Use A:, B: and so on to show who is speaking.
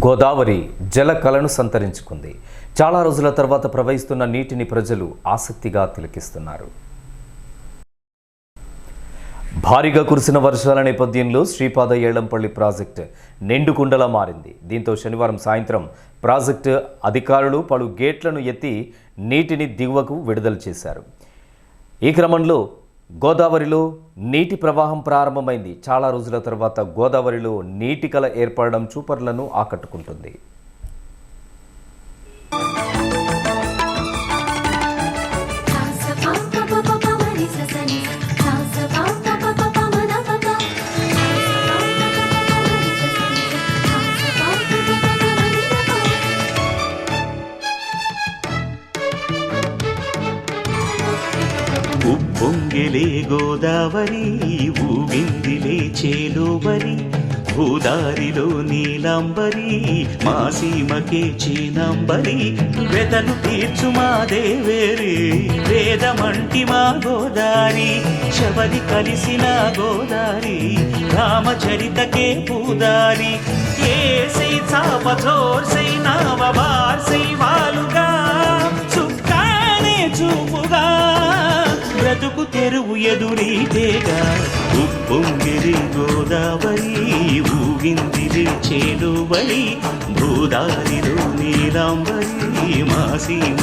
A: గోదావరి జల కళను సంతరించుకుంది. చాలా రోజుల తర్వాత ప్రవహిస్తున్న నీటిని ప్రజలు ఆసక్తిగా తిలకిస్తున్నారు. భారీగా కురిసిన వర్షాల నేపథ్యంలో శ్రీపాద ఏళ్ళంపల్లి ప్రాజెక్టు నిండుకుండలా మారింది. దీంతో శనివారం సాయంత్రం ప్రాజెక్టు అధికారులు పలు గేట్లను ఎత్తి నీటిని దిగువకు విడుదల చేశారు. ఈ క్రమంలో గోదావరిలో నీటి ప్రవాహం ప్రారంభమైంది. చాలా రోజుల తర్వాత గోదావరిలో నీటి కల ఏర్పడడం చూపర్లను ఆకట్టుకుంటుంది.
B: ఉప్పొంగిలే గోదావరి ఊగిందిలే చేలోవరి భూదారిలో నీలాంబరి మా సీమకే చీనాంబరి. వెతలు తీర్చు మా దేవేరి వేదమంటి మా గోదారి శబరి కలిసిన గోదారి రామచరితకే పూదారి. ఏ సై చాప సై నావ బార్సై వాలుగా చుక్కానే చూపుగా. బ్రతుకు తెరువు ఎదురీతేగా ఉప్పొంగిరి గోదావరి ఊగిందిరి చేలువరి భూదారిలో నీలాంబరి మా సీమ